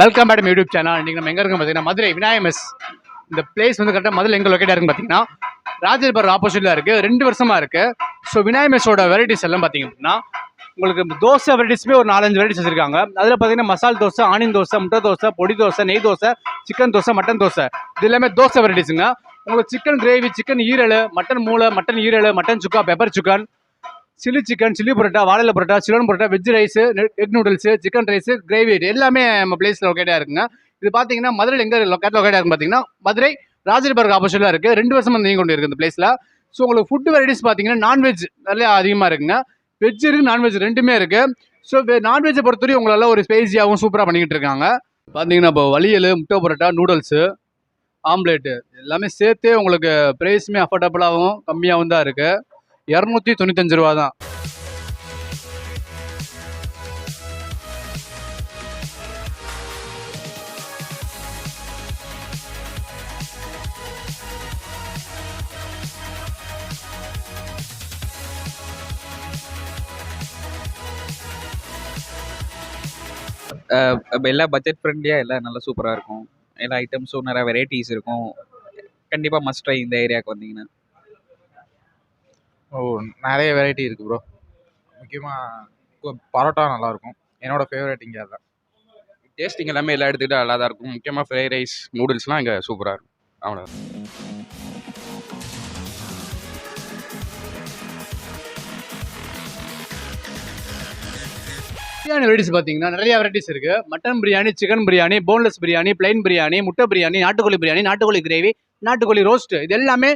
Welcome madam YouTube channel இன்றைக்கி நம்ம எங்கே இருக்கோம் பார்த்தீங்கன்னா மதுரை விநாயகமஸ் இந்த பிளேஸ் வந்து கரெக்டாக மதுரை எங்கே லொக்கேட்டாக இருக்குன்னு பார்த்தீங்கன்னா ராஜர்பர் ஆப்போசிட்டில் இருக்குது ரெண்டு வருஷமாக இருக்குது ஸோ விநாயக வெரைட்டிஸ் எல்லாம் பார்த்தீங்க அப்படின்னா உங்களுக்கு தோசை வெரைட்டிஸுமே ஒரு நாலஞ்சு வெரைட்டிஸ் வச்சுருக்காங்க. அதில் பார்த்தீங்கன்னா மசால் தோசை ஆனியன் தோசை முட்டை தோசை பொடி தோசை நெய் தோசை சிக்கன் தோசை மட்டன் தோசை. இது எல்லாமே தோசை வெரைட்டிஸுங்க உங்களுக்கு சிக்கன் கிரேவி சிக்கன் ஈரல் மட்டன் மூளை மட்டன் ஈரல் mutton chukka pepper chicken chilli chicken chilli parotta வாழை parotta Ceylon parotta veg rice egg noodles chicken rice gravy எல்லாமே நம்ம பிளேஸில் லொக்கேட்டாக இருக்குங்க. இது பார்த்தீங்கன்னா மதுரையில் எங்கே லொக்கேட் லொக்கேட்டாக இருக்குன்னு பார்த்தீங்கன்னா மதுரை ராஜர்பர்க் ஆப்போசிட்டில் இருக்குது ரெண்டு வருஷம் நீங்கள் கொண்டு இருக்குது இந்த பிளேஸில் ஸோ உங்களுக்கு ஃபுட் வெரைட்டிஸ் பார்த்தீங்கன்னா நான்வெஜ் நிறையா அதிகமாக இருக்குங்க. வெஜ் இருக்குது நான்வெஜ் ரெண்டுமே இருக்குது ஸோ நான்வெஜ்ஜை பொறுத்தவரையும் உங்களால் ஒரு ஸ்பைசியாகவும் சூப்பராக பண்ணிக்கிட்டு இருக்காங்க. பார்த்தீங்கன்னா இப்போ வலியல் முட்டை பரோட்டா நூடுல்ஸு ஆம்லேட்டு எல்லாமே சேர்த்தே உங்களுக்கு ப்ரைஸுமே அஃபோர்டபுளாகவும் கம்மியாகவும் தான் இருக்குது இரநூத்தி தொண்ணூத்தஞ்சு ரூபா தான் எல்லாம் பட்ஜெட் ஃப்ரெண்ட்லியாக எல்லாம் நல்லா சூப்பராக இருக்கும். எல்லா ஐட்டம்ஸும் நிறைய வெரைட்டிஸ் இருக்கும். கண்டிப்பாக மஸ்ட் ட்ரை இந்த ஏரியாவுக்கு வந்தீங்கன்னா. ஓ நிறைய வெரைட்டி இருக்குது ப்ரோ முக்கியமாக பரோட்டா நல்லாயிருக்கும் என்னோட ஃபேவரட் இங்கே அதான். டேஸ்டிங் எல்லாமே எல்லா எடுத்துக்கிட்டு நல்லா தான் இருக்கும் முக்கியமாக ஃப்ரைட் ரைஸ் நூடுல்ஸ்லாம் இங்கே சூப்பராக இருக்கும். அவ்வளோ பிரியாணி வெரைட்டிஸ் பார்த்தீங்கன்னா நிறைய வெரைட்டிஸ் இருக்கு. Mutton biryani chicken biryani boneless biryani plain biryani முட்டை பிரியாணி நாட்டுக்கோழி பிரியாணி நாட்டுக்கோழி கிரேவி நாட்டுக்கோழி ரோஸ்ட் இது எல்லாமே